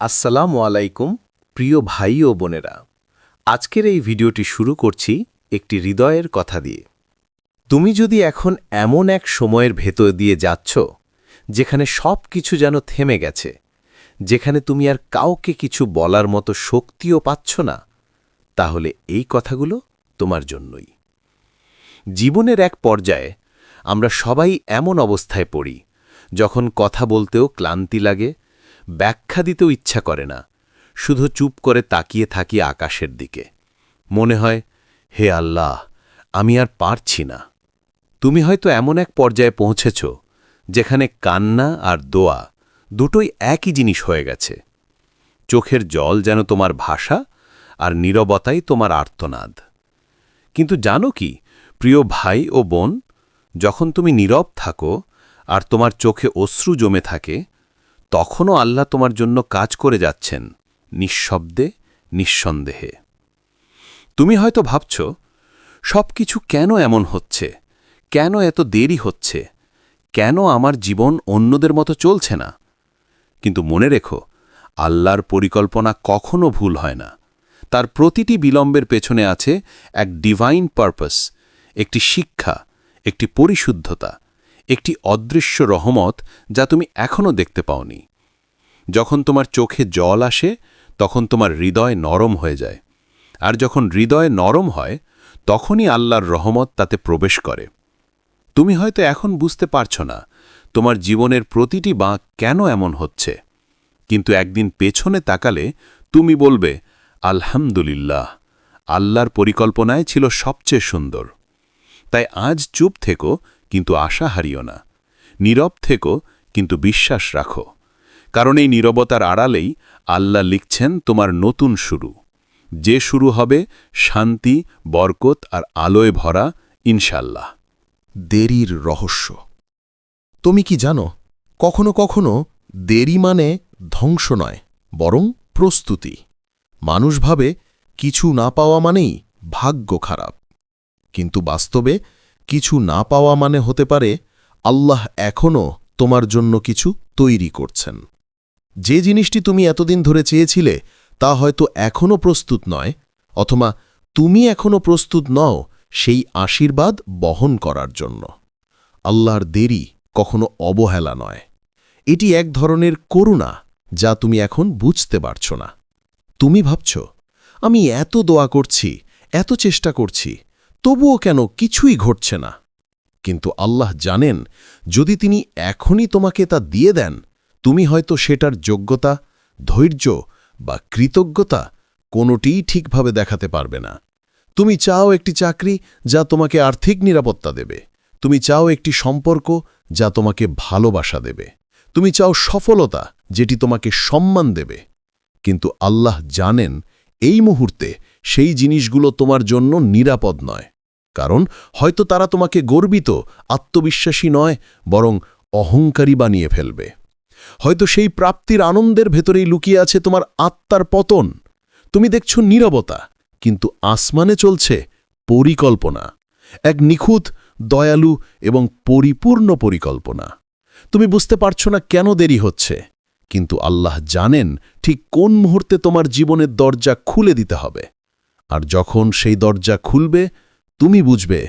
আসসালামু আলাইকুম, প্রিয় ভাই ও বোনেরা। আজকের এই ভিডিওটি শুরু করছি একটি হৃদয়ের কথা দিয়ে। তুমি যদি এখন এমন এক সময়ের ভেতর দিয়ে যাচ্ছ, যেখানে সব কিছু যেন থেমে গেছে, যেখানে তুমি আর কাউকে কিছু বলার মতো শক্তিও পাচ্ছ না, তাহলে এই কথাগুলো তোমার জন্যই। জীবনের এক পর্যায়ে আমরা সবাই এমন অবস্থায় পড়ি, যখন কথা বলতেও ক্লান্তি লাগে ব্যাখ্যা দিতেও ইচ্ছা করে না। শুধু চুপ করে তাকিয়ে থাকি আকাশের দিকে। মনে হয়, হে আল্লাহ, আমি আর পারছি না। তুমি হয়তো এমন এক পর্যায়ে পৌঁছেছ, যেখানে কান্না আর দোয়া দুটোই একই জিনিস হয়ে গেছে। চোখের জল যেন তোমার ভাষা আর নীরবতাই তোমার আর্তনাদ। কিন্তু জানো কি, প্রিয় ভাই ও বোন, যখন তুমি নীরব থাকো আর তোমার চোখে অশ্রু জমে থাকে তখনও আল্লাহ তোমার জন্য কাজ করে যাচ্ছেন, নিঃশব্দে, নিঃসন্দেহে। তুমি হয়তো ভাবছ সব কিছু কেন এমন হচ্ছে? কেন এত দেরি হচ্ছে? কেন আমার জীবন অন্যদের মতো চলছে না? কিন্তু মনে রেখো, আল্লাহর পরিকল্পনা কখনো ভুল হয় না। তার প্রতিটি বিলম্বের পেছনে আছে এক ডিভাইন পারপাস একটি শিক্ষা, একটি পরিশুদ্ধতা। একটি অদৃশ্য রহমত যা তুমি এখনও দেখতে পাওনি। যখন তোমার চোখে জল আসে, তখন তোমার হৃদয় নরম হয়ে যায়। আর যখন হৃদয় নরম হয়, তখনই আল্লাহর রহমত তাতে প্রবেশ করে। তুমি হয়তো এখন বুঝতে পারছ না, তোমার জীবনের প্রতিটি বাঁক কেন এমন হচ্ছে। কিন্তু একদিন পেছনে তাকালে তুমি বলবে, আলহামদুলিল্লাহ, আল্লাহর পরিকল্পনায় ছিল সবচেয়ে সুন্দর। তাই আজ চুপ থেকো কিন্তু আশা হারিও না। নীরব থেকো, কিন্তু বিশ্বাস রাখো। কারণ এই নীরবতার আড়ালেই আল্লাহ লিখছেন তোমার নতুন শুরু। যে শুরু হবে শান্তি, বরকত আর আলোয় ভরা ইনশাল্লাহ দেরির রহস্য। তুমি কি জানো, কখনো কখনো দেরি মানে ধ্বংস নয়, বরং প্রস্তুতি। মানুষ ভাবে, কিছু না পাওয়া মানেই ভাগ্য খারাপ। কিন্তু বাস্তবে কিছু না পাওয়া মানে হতে পারে, আল্লাহ এখনও তোমার জন্য কিছু তৈরি করছেন। যে জিনিসটি তুমি এতদিন ধরে চেয়েছিলে, তা হয়তো এখনও প্রস্তুত নয়, অথবা তুমি এখনও প্রস্তুত নও সেই আশীর্বাদ বহন করার জন্য। আল্লাহর দেরি কখনো অবহেলা নয়। এটি এক ধরনের করুণা যা তুমি এখন বুঝতে পারছ না। তুমি ভাবছ, আমি এত দোয়া করছি, এত চেষ্টা করছি তবুও কেন কিছুই ঘটছে না? কিন্তু আল্লাহ জানেন, যদি তিনি এখনই তোমাকে তা দিয়ে দেন, তুমি হয়তো সেটার যোগ্যতা, ধৈর্য বা কৃতজ্ঞতা কোনোটিই ঠিকভাবে দেখাতে পারবে না। তুমি চাও একটি চাকরি যা তোমাকে আর্থিক নিরাপত্তা দেবে। তুমি চাও একটি সম্পর্ক যা তোমাকে ভালোবাসা দেবে। তুমি চাও সফলতা যেটি তোমাকে সম্মান দেবে। কিন্তু আল্লাহ জানেন, এই মুহূর্তে সেই জিনিসগুলো তোমার জন্য নিরাপদ নয়। কারণ হয়তো তারা তোমাকে গর্বিত, আত্মবিশ্বাসী নয়, বরং অহংকারী বানিয়ে ফেলবে। হয়তো সেই প্রাপ্তির আনন্দের ভেতরেই লুকিয়ে আছে তোমার আত্মার পতন। তুমি দেখছ নীরবতা, কিন্তু আসমানে চলছে পরিকল্পনা। এক নিখুঁত, দয়ালু এবং পরিপূর্ণ পরিকল্পনা। তুমি বুঝতে পারছ না কেন দেরি হচ্ছে, কিন্তু আল্লাহ জানেন ঠিক কোন মুহূর্তে তোমার জীবনের দরজা খুলে দিতে হবে। আর যখন সেই দরজা খুলবে, তুমি বুঝবে,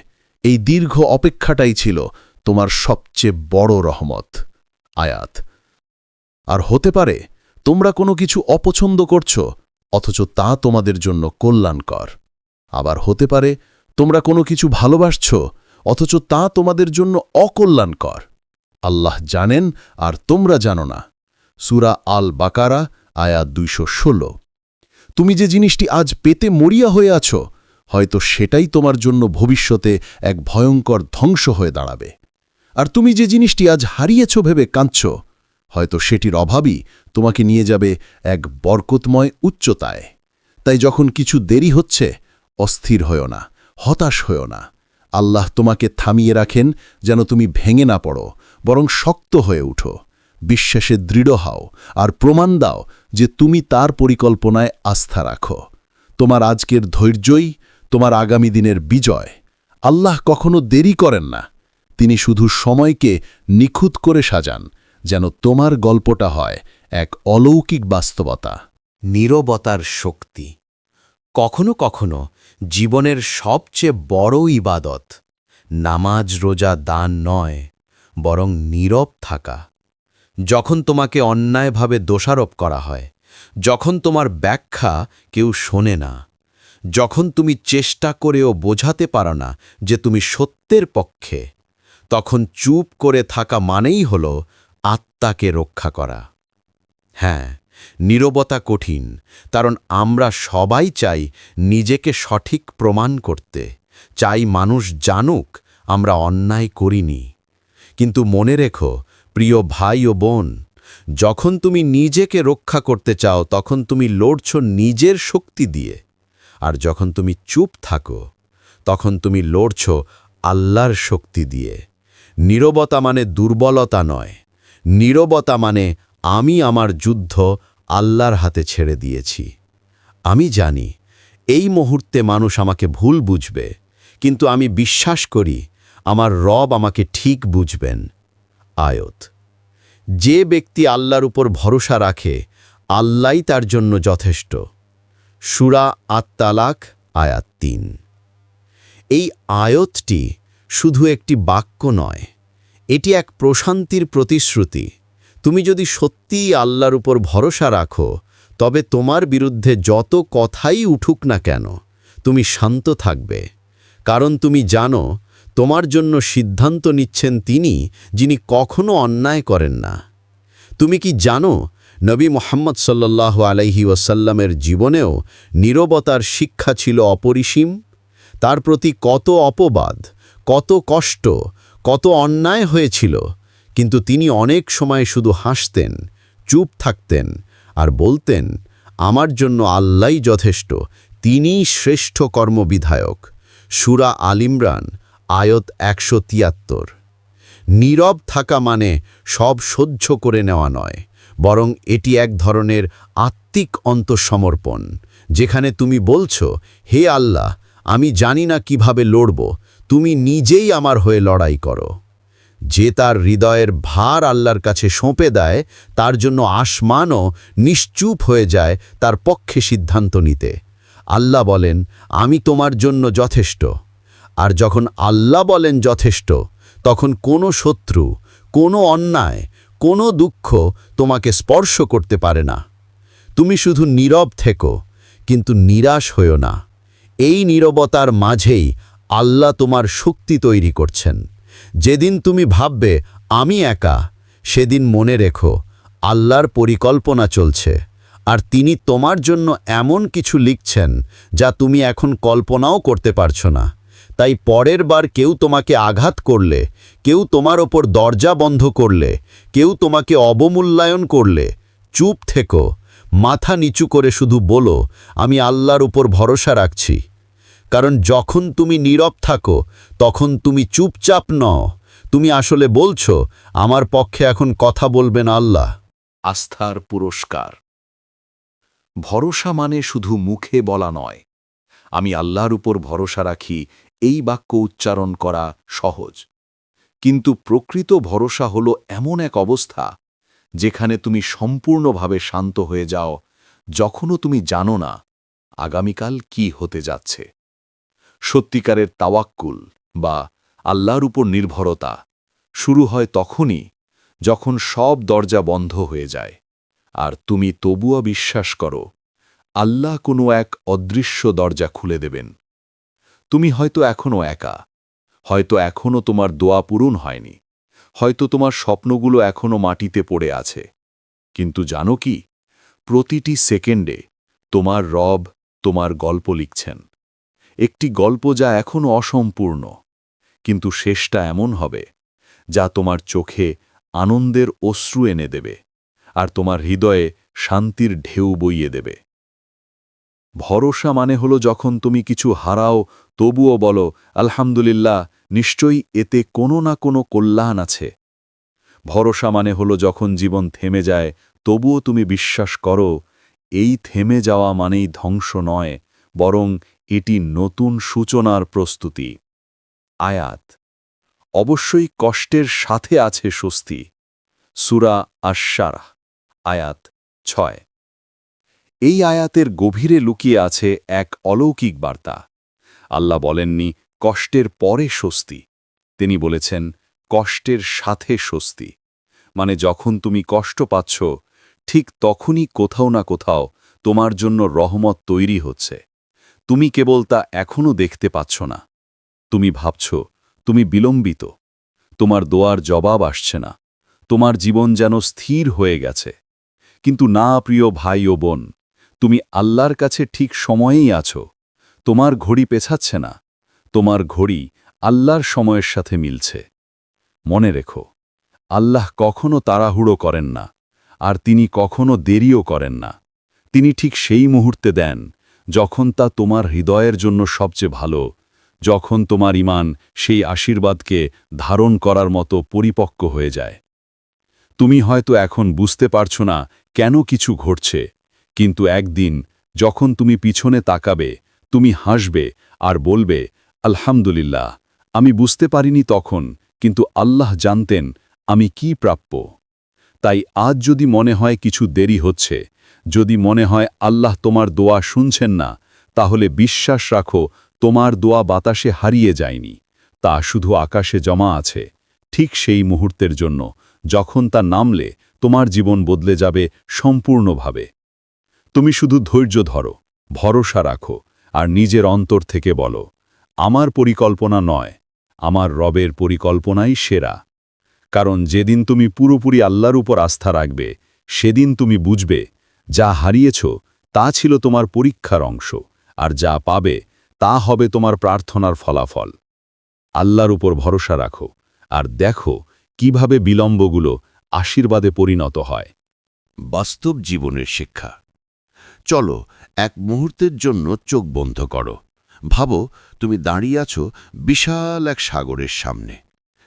এই দীর্ঘ অপেক্ষাটাই ছিল তোমার সবচেয়ে বড় রহমত। আয়াত, আর হতে পারে তোমরা কোনো কিছু অপছন্দ করছ, অথচ তা তোমাদের জন্য কল্যাণকর। আবার হতে পারে তোমরা কোনো কিছু ভালোবাসছ, অথচ তা তোমাদের জন্য অকল্যাণকর। আল্লাহ জানেন আর তোমরা জানো না। সুরা আল বাকারা আয়া দুইশো তুমি যে জিনিসটি আজ পেতে মরিয়া হয়ে আছো, হয়তো সেটাই তোমার জন্য ভবিষ্যতে এক ভয়ঙ্কর ধ্বংস হয়ে দাঁড়াবে। আর তুমি যে জিনিসটি আজ হারিয়েছ ভেবে কাঁদছ, হয়তো সেটির অভাবই তোমাকে নিয়ে যাবে এক বরকতময় উচ্চতায়। তাই যখন কিছু দেরি হচ্ছে, অস্থির হয়েও না, হতাশ হয়েও না। আল্লাহ তোমাকে থামিয়ে রাখেন যেন তুমি ভেঙে না পড়ো, বরং শক্ত হয়ে উঠো। বিশ্বাসে দৃঢ় হও আর প্রমাণ দাও যে তুমি তার পরিকল্পনায় আস্থা রাখো। তোমার আজকের ধৈর্যই তোমার আগামী দিনের বিজয়। আল্লাহ কখনো দেরি করেন না। তিনি শুধু সময়কে নিখুঁত করে সাজান, যেন তোমার গল্পটা হয় এক অলৌকিক বাস্তবতা। নীরবতার শক্তি। কখনো কখনো জীবনের সবচেয়ে বড় ইবাদত নামাজ, রোজা, দান নয়, বরং নীরব থাকা। যখন তোমাকে অন্যায়ভাবে দোষারোপ করা হয়, যখন তোমার ব্যাখ্যা কেউ শোনে না, যখন তুমি চেষ্টা করেও বোঝাতে পারো না যে তুমি সত্যের পক্ষে, তখন চুপ করে থাকা মানেই হল আত্মাকে রক্ষা করা। হ্যাঁ নীরবতা কঠিন, কারণ আমরা সবাই চাই নিজেকে সঠিক প্রমাণ করতে, চাই মানুষ জানুক আমরা অন্যায় করিনি। কিন্তু মনে রেখো প্রিয় ভাই ও বোন, যখন তুমি নিজেকে রক্ষা করতে চাও, তখন তুমি লড়ছ নিজের শক্তি দিয়ে। আর যখন তুমি চুপ থাকো, তখন তুমি লড়ছ আল্লাহর শক্তি দিয়ে। নীরবতা মানে দুর্বলতা নয়। নীরবতা মানে আমি আমার যুদ্ধ আল্লাহর হাতে ছেড়ে দিয়েছি। আমি জানি, এই মুহূর্তে মানুষ আমাকে ভুল বুঝবে, কিন্তু আমি বিশ্বাস করি, আমার রব আমাকে ঠিক বুঝবেন। আয়ত। যে ব্যক্তি আল্লাহর উপর ভরসা রাখে আল্লাই তার জন্য যথেষ্ট। সুরা আত্মালাক আয়াত তিন। এই আয়তটি শুধু একটি বাক্য নয়, এটি এক প্রশান্তির প্রতিশ্রুতি। তুমি যদি সত্যিই আল্লাহর উপর ভরসা রাখো, তবে তোমার বিরুদ্ধে যত কথাই উঠুক না কেন, তুমি শান্ত থাকবে। কারণ তুমি জানো তোমার জন্য সিদ্ধান্ত নিচ্ছেন তিনি, যিনি কখনো অন্যায় করেন না। তুমি কি জানো, নবী মোহাম্মদ সাল্লাহ আলাইহি ওয়াসাল্লামের জীবনেও নীরবতার শিক্ষা ছিল অপরিসীম? তার প্রতি কত অপবাদ, কত কষ্ট, কত অন্যায় হয়েছিল, কিন্তু তিনি অনেক সময় শুধু হাসতেন, চুপ থাকতেন আর বলতেন, আমার জন্য আল্লাই যথেষ্ট, তিনিই শ্রেষ্ঠ কর্মবিধায়ক। সুরা আলিমরান আয়ত একশো তিয়াত্তর। নীরব থাকা মানে সব সহ্য করে নেওয়া নয়, বরং এটি এক ধরনের আত্মিক অন্তঃসমর্পণ, যেখানে তুমি বলছো, হে আল্লাহ, আমি জানি না কীভাবে লড়ব, তুমি নিজেই আমার হয়ে লড়াই করো। যে তার হৃদয়ের ভার আল্লাহর কাছে সঁপে দেয়, তার জন্য আসমানও নিশ্চুপ হয়ে যায় তার পক্ষে সিদ্ধান্ত নিতে। আল্লাহ বলেন, আমি তোমার জন্য যথেষ্ট। আর যখন আল্লাহ বলেন যথেষ্ট, তখন কোনো শত্রু, কোনো অন্যায়, কোনো দুঃখ তোমাকে স্পর্শ করতে পারে না। তুমি শুধু নীরব থেকো, কিন্তু নিরাশ হইও না। এই নীরবতার মাঝেই আল্লাহ তোমার শক্তি তৈরি করছেন। যেদিন তুমি ভাববে, আমি একা সেদিন মনে রেখো, আল্লাহর পরিকল্পনা চলছে। আর তিনি তোমার জন্য এমন কিছু লিখছেন, যা তুমি এখন কল্পনাও করতে পারছ না। তাই পরের বার কেউ তোমাকে আঘাত করলে, কেউ তোমার ওপর দরজা বন্ধ করলে, কেউ তোমাকে অবমূল্যায়ন করলে, চুপ থেকো, মাথা নিচু করে শুধু বলো, আমি আল্লাহর উপর ভরসা রাখছি। কারণ যখন তুমি নীরব থাকো, তখন তুমি চুপচাপ নও। তুমি আসলে বলছো, আমার পক্ষে এখন কথা বলবেন আল্লাহ। আস্থার পুরস্কার। ভরসা মানে শুধু মুখে বলা নয়। আমি আল্লাহর উপর ভরসা রাখি এই বাক্য উচ্চারণ করা সহজ। কিন্তু প্রকৃত ভরসা হলো এমন এক অবস্থা যেখানে তুমি সম্পূর্ণভাবে শান্ত হয়ে যাও, যখনও তুমি জানো না আগামীকাল কি হতে যাচ্ছে। সত্যিকারের তাওয়াক্কুল বা আল্লাহর উপর নির্ভরতা শুরু হয় তখনই যখন সব দরজা বন্ধ হয়ে যায়। আর তুমি তবুও বিশ্বাস করো, আল্লাহ কোনো এক অদৃশ্য দরজা খুলে দেবেন। তুমি হয়তো এখনও একা। হয়তো এখনও তোমার দোয়া পূরণ হয়নি। হয়তো তোমার স্বপ্নগুলো এখনও মাটিতে পড়ে আছে। কিন্তু জানো কি? প্রতিটি সেকেন্ডে তোমার রব তোমার গল্প লিখছেন। একটি গল্প যা এখনও অসম্পূর্ণ। কিন্তু শেষটা এমন হবে, যা তোমার চোখে আনন্দের অশ্রু এনে দেবে, আর তোমার হৃদয়ে শান্তির ঢেউ বইয়ে দেবে। ভরসা মানে হলো যখন তুমি কিছু হারাও, তবুও বলো, আলহামদুলিল্লাহ, নিশ্চয়ই এতে কোনো না কোনো কল্যাণ আছে। ভরসা মানে হলো যখন জীবন থেমে যায়, তবুও তুমি বিশ্বাস করো, এই থেমে যাওয়া মানেই ধ্বংস নয়, বরং এটি নতুন সূচনার প্রস্তুতি। আয়াত। অবশ্যই কষ্টের সাথে আছে স্বস্তি। সুরা আশারা আয়াত ছয়। এই আয়াতের গভীরে লুকিয়ে আছে এক অলৌকিক বার্তা। আল্লাহ বলেননি, কষ্টের পরে স্বস্তি। তিনি বলেছেন, কষ্টের সাথে স্বস্তি। মানে যখন তুমি কষ্ট পাচ্ছ, ঠিক তখনই কোথাও না কোথাও তোমার জন্য রহমত তৈরি হচ্ছে। তুমি কেবল তা এখনও দেখতে পাচ্ছ না। তুমি ভাবছ, তুমি বিলম্বিত। তোমার দোয়ার জবাব আসছে না। তোমার জীবন যেন স্থির হয়ে গেছে। কিন্তু না, প্রিয় ভাই ও বোন তুমি আল্লাহর কাছে ঠিক সময়েই আছো। তোমার ঘড়ি পেছাচ্ছে না। তোমার ঘড়ি আল্লাহর সময়ের সাথে মিলছে। মনে রেখো, আল্লাহ কখনো তাড়াহুড়ো করেন না, আর তিনি কখনো দেরিও করেন না। তিনি ঠিক সেই মুহূর্তে দেন যখন তা তোমার হৃদয়ের জন্য সবচেয়ে ভালো, যখন তোমার ইমান সেই আশীর্বাদকে ধারণ করার মতো পরিপক্ক হয়ে যায়। তুমি হয়তো এখন বুঝতে পারছ না কেন কিছু ঘটছে কিন্তু একদিন, যখন তুমি পিছনে তাকাবে, তুমি হাসবে আর বলবে, আলহামদুলিল্লাহ, আমি বুঝতে পারিনি তখন, কিন্তু আল্লাহ জানতেন আমি কি প্রাপ্য। তাই আজ যদি মনে হয় কিছু দেরি হচ্ছে, যদি মনে হয় আল্লাহ তোমার দোয়া শুনছেন না, তাহলে বিশ্বাস রাখো তোমার দোয়া বাতাসে হারিয়ে যায়নি, তা শুধু আকাশে জমা আছে, ঠিক সেই মুহূর্তের জন্য, যখন তা নামলে তোমার জীবন বদলে যাবে সম্পূর্ণভাবে। তুমি শুধু ধৈর্য ধরো, ভরসা রাখো, আর নিজের অন্তর থেকে বলো, আমার পরিকল্পনা নয়, আমার রবের পরিকল্পনাই সেরা। কারণ যেদিন তুমি পুরোপুরি আল্লাহর উপর আস্থা রাখবে, সেদিন তুমি বুঝবে, যা হারিয়েছ, তা ছিল তোমার পরীক্ষার অংশ, আর যা পাবে, তা হবে তোমার প্রার্থনার ফলাফল। আল্লাহর উপর ভরসা রাখো, আর দেখো কীভাবে বিলম্বগুলো আশীর্বাদে পরিণত হয়। বাস্তব জীবনের শিক্ষা। চলো, এক মুহূর্তের জন্য চোখ বন্ধ করো। ভাবো, তুমি দাঁড়িয়ে আছো বিশাল এক সাগরের সামনে।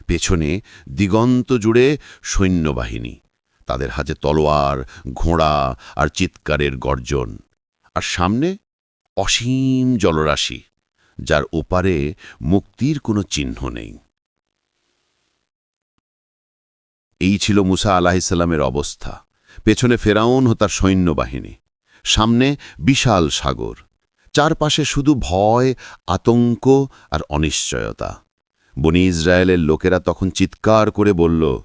পেছনে দিগন্ত জুড়ে সৈন্যবাহিনী। তাদের হাতে তলোয়ার, ঘোড়া আর চিৎকারের গর্জন। আর সামনে অসীম জলরাশি, যার ওপারে মুক্তির কোনো চিহ্ন নেই। এই ছিল মুসা আলাহিসাল্লামের অবস্থা। পেছনে ফেরাউন ও তার সৈন্যবাহিনী। সামনে বিশাল সাগর। চারপাশে শুধু ভয়, আতঙ্ক আর অনিশ্চয়তা। বনি ইসরায়েলের লোকেরা তখন চিৎকার করে বলল,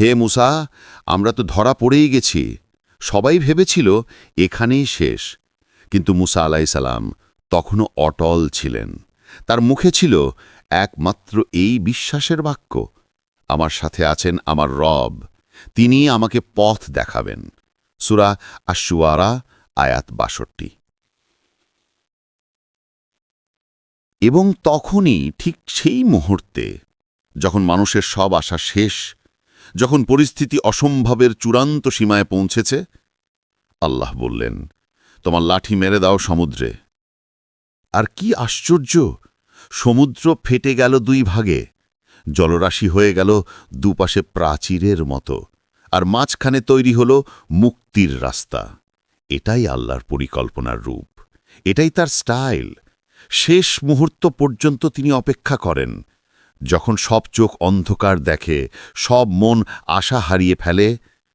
হে মুসা, আমরা তো ধরা পড়েই গেছি। সবাই ভেবেছিল এখানেই শেষ। কিন্তু মুসা আলাইসালাম তখনও অটল ছিলেন। তার মুখে ছিল একমাত্র এই বিশ্বাসের বাক্য, আমার সাথে আছেন আমার রব তিনি আমাকে পথ দেখাবেন। সুরা আশুয়ারা আয়াত বাষট্টি। এবং তখনই ঠিক সেই মুহূর্তে যখন মানুষের সব আশা শেষ, যখন পরিস্থিতি অসম্ভবের চূড়ান্ত সীমায় পৌঁছেছে, আল্লাহ বললেন, তোমার লাঠি মেরে দাও সমুদ্রে। আর কি আশ্চর্য, সমুদ্র ফেটে গেল দুই ভাগে, জলরাশি হয়ে গেল দুপাশে প্রাচীরের মতো, আর মাঝখানে তৈরি হল মুক্তির রাস্তা। এটাই আল্লাহর পরিকল্পনার রূপ। এটাই তার স্টাইল। শেষ মুহূর্ত পর্যন্ত তিনি অপেক্ষা করেন। যখন সব চোখ অন্ধকার দেখে, সব মন আশা হারিয়ে ফেলে,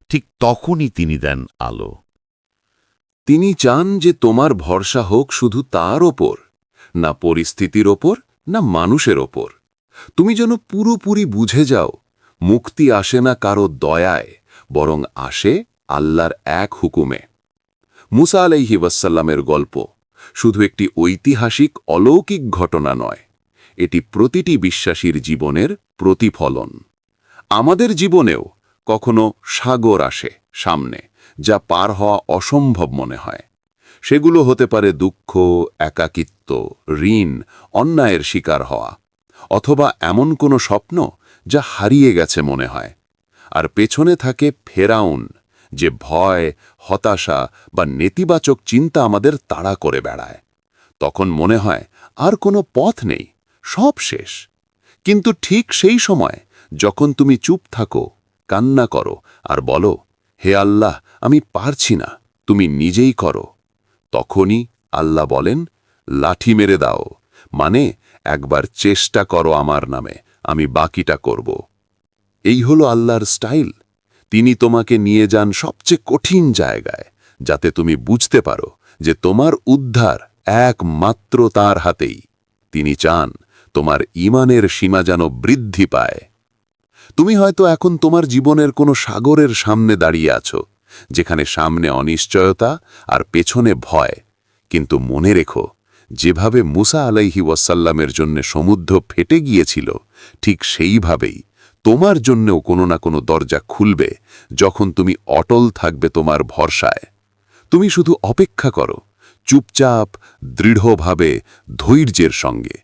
ঠিক তখনই তিনি দেন আলো। তিনি চান যে তোমার ভরসা হোক শুধু তার ওপর, না পরিস্থিতির ওপর, না মানুষের ওপর। তুমি যেন পুরোপুরি বুঝে যাও, মুক্তি আসে না কারও দয়ায়, বরং আসে আল্লাহর এক হুকুমে। মুসা আলাইহি ওয়াসাল্লামের গল্প। শুধু একটি ঐতিহাসিক, অলৌকিক ঘটনা নয়, এটি প্রতিটি বিশ্বাসীর জীবনের প্রতিফলন। আমাদের জীবনেও কখনো সাগর আসে সামনে, যা পার হওয়া অসম্ভব মনে হয়। সেগুলো হতে পারে দুঃখ, একাকিত্ব, ঋণ, অন্যায়ের শিকার হওয়া, অথবা এমন কোনো স্বপ্ন যা হারিয়ে গেছে মনে হয়। আর পেছনে থাকে ফেরাউন যে ভয়, হতাশা বা নেতিবাচক চিন্তা আমাদের তাড়া করে বেড়ায়। তখন মনে হয়, আর কোনো পথ নেই, সব শেষ। কিন্তু ঠিক সেই সময়, যখন তুমি চুপ থাকো, কান্না করো আর বলো, হে আল্লাহ, আমি পারছি না, তুমি নিজেই করো। তখনই আল্লাহ বলেন, লাঠি মেরে দাও মানে একবার চেষ্টা করো আমার নামে, আমি বাকিটা করব। এই হলো আল্লাহর স্টাইল। তিনি তোমাকে নিয়ে যান সবচেয়ে কঠিন জায়গায়, যাতে তুমি বুঝতে পারো যে তোমার উদ্ধার একমাত্র তার হাতেই। তিনি চান তোমার ইমানের সীমা যেন বৃদ্ধি পায়। তুমি হয়তো এখন তোমার জীবনের কোনো সাগরের সামনে দাঁড়িয়ে আছো, যেখানে সামনে অনিশ্চয়তা আর পেছনে ভয়। কিন্তু মনে রেখো, যেভাবে মুসা আলাইহি ওয়াসাল্লামের জন্য সমুদ্র ফেটে গিয়েছিল, ঠিক সেইভাবেই তোমার জন্যও কোনো না কোনো দরজা খুলবে যখন তুমি অটল থাকবে তোমার ভরসায়। তুমি শুধু অপেক্ষা করো, চুপচাপ, দৃঢ়ভাবে, ধৈর্যের সঙ্গে।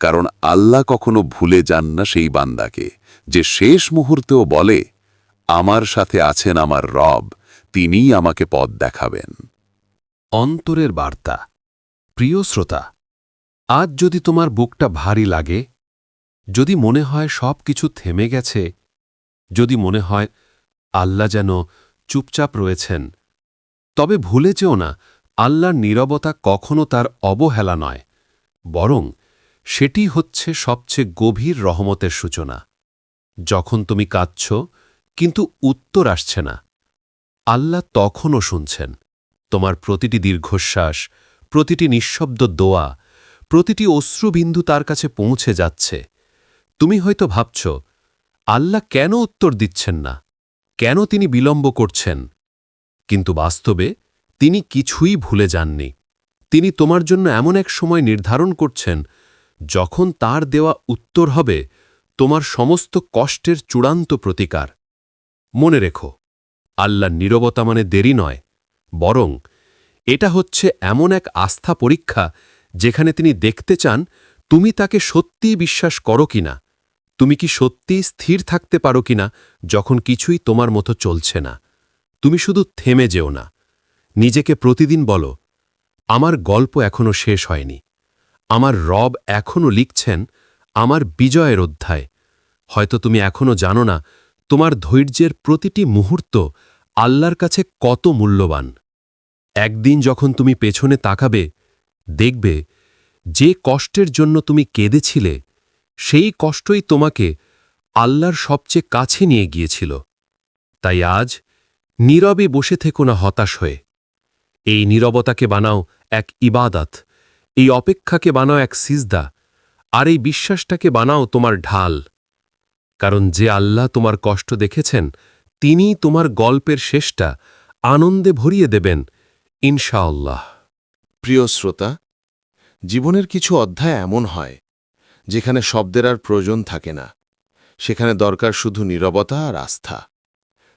কারণ আল্লাহ কখনো ভুলে যান না সেই বান্দাকে, যে শেষ মুহূর্তেও বলে, আমার সাথে আছেন আমার রব, তিনিই আমাকে পথ দেখাবেন। অন্তরের বার্তা। প্রিয় শ্রোতা, আজ যদি তোমার বুকটা ভারী লাগে যদি মনে হয় সব কিছু থেমে গেছে, যদি মনে হয় আল্লাহ যেন চুপচাপ রয়েছেন, তবে ভুলে যেও না, আল্লাহর নীরবতা কখনো তার অবহেলা নয়, বরং সেটি হচ্ছে সবচেয়ে গভীর রহমতের সূচনা। যখন তুমি কাঁদছ, কিন্তু উত্তর আসছে না। আল্লাহ তখনও শুনছেন। তোমার প্রতিটি দীর্ঘশ্বাস, প্রতিটি নিঃশব্দ দোয়া, প্রতিটি অশ্রুবিন্দু তার কাছে পৌঁছে যাচ্ছে। তুমি হয়তো ভাবছ, আল্লাহ কেন উত্তর দিচ্ছেন না? কেন তিনি বিলম্ব করছেন? কিন্তু বাস্তবে তিনি কিছুই ভুলে যাননি। তিনি তোমার জন্য এমন এক সময় নির্ধারণ করছেন, যখন তার দেওয়া উত্তর হবে তোমার সমস্ত কষ্টের চূড়ান্ত প্রতিকার। মনে রেখো আল্লাহ নীরবতা মানে দেরি নয়, বরং এটা হচ্ছে এমন এক আস্থা পরীক্ষা যেখানে তিনি দেখতে চান তুমি তাকে সত্যিই বিশ্বাস করো কিনা। তুমি কি সত্যিই স্থির থাকতে পারো কিনা যখন কিছুই তোমার মতো চলছে না? তুমি শুধু থেমে যেও না। নিজেকে প্রতিদিন বলো, আমার গল্প এখনও শেষ হয়নি। আমার রব এখনও লিখছেন আমার বিজয়ের অধ্যায়। হয়তো তুমি এখনও জানো না তোমার ধৈর্যের প্রতিটি মুহূর্ত আল্লাহর কাছে কত মূল্যবান। একদিন যখন তুমি পেছনে তাকাবে, দেখবে যে কষ্টের জন্য তুমি কেঁদেছিলে সেই কষ্টই তোমাকে আল্লাহর সবচেয়ে কাছে নিয়ে গিয়েছিল। তাই আজ নীরবে বসে থেকো না হতাশ হয়ে। এই নীরবতাকে বানাও এক ইবাদাত, এই অপেক্ষাকে বানাও এক সিজদা, আর এই বিশ্বাসটাকে বানাও তোমার ঢাল। কারণ যে আল্লাহ তোমার কষ্ট দেখেছেন, তিনিই তোমার গল্পের শেষটা আনন্দে ভরিয়ে দেবেন, ইনশাআল্লাহ। প্রিয় শ্রোতা, জীবনের কিছু অধ্যায় এমন হয়। যেখানে শব্দের আর প্রয়োজন থাকে না। সেখানে দরকার শুধু নীরবতা আর আস্থা।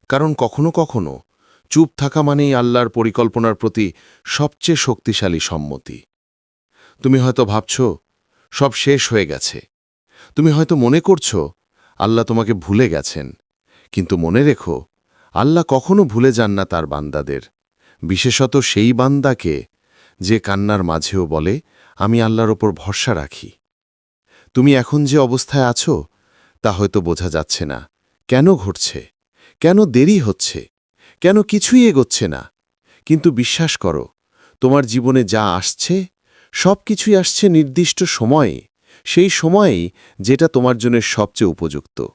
কারণ কখনো কখনো চুপ থাকা মানেই আল্লাহর পরিকল্পনার প্রতি সবচেয়ে শক্তিশালী সম্মতি। তুমি হয়তো ভাবছ, সব শেষ হয়ে গেছে। তুমি হয়তো মনে করছ, আল্লাহ তোমাকে ভুলে গেছেন। কিন্তু মনে রেখো, আল্লাহ কখনো ভুলে যান না তার বান্দাদের। বিশেষত সেই বান্দাকে যে কান্নার মাঝেও বলে, আমি আল্লাহর ওপর ভরসা রাখি। তুমি এখন যে অবস্থায় আছো, তা হয়তো বোঝা যাচ্ছে না। কেন ঘটছে? কেন দেরি হচ্ছে? কেন কিছুই এগোচ্ছে না? কিন্তু বিশ্বাস করো, তোমার জীবনে যা আসছে, সব কিছুই আসছে নির্দিষ্ট সময়ে, সেই সময়েই যেটা তোমার জন্য সবচেয়ে উপযুক্ত।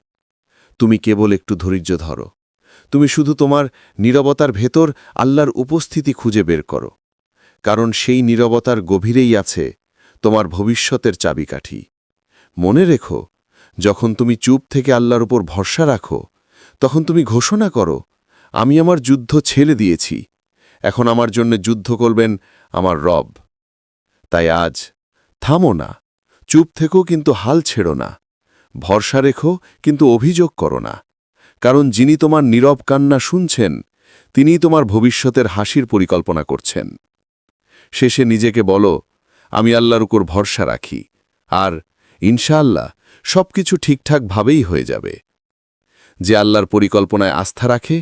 তুমি কেবল একটু ধৈর্য ধরো। তুমি শুধু তোমার নীরবতার ভেতর আল্লাহর উপস্থিতি খুঁজে বের করো। কারণ সেই নীরবতার গভীরেই আছে তোমার ভবিষ্যতের চাবিকাঠি। মনে রেখো, যখন তুমি চুপ থেকে আল্লাহর উপর ভরসা রাখো, তখন তুমি ঘোষণা করো, আমি আমার যুদ্ধ ছেড়ে দিয়েছি, এখন আমার জন্য যুদ্ধ করবেন আমার রব। তাই আজ থামো না, চুপ থেকেও কিন্তু হাল ছেড়ো না, ভরসা রেখো কিন্তু অভিযোগ করো না, কারণ যিনি তোমার নীরব কান্না শুনছেন, তিনিই তোমার ভবিষ্যতের হাসির পরিকল্পনা করছেন। শেষে নিজেকে বলো, আমি আল্লাহর উপর ভরসা রাখি, আর ইনশাআল্লাহ সব কিছু ঠিকঠাকভাবেই হয়ে যাবে। যে আল্লাহর পরিকল্পনায় আস্থা রাখে,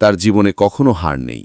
তার জীবনে কখনো হার নেই।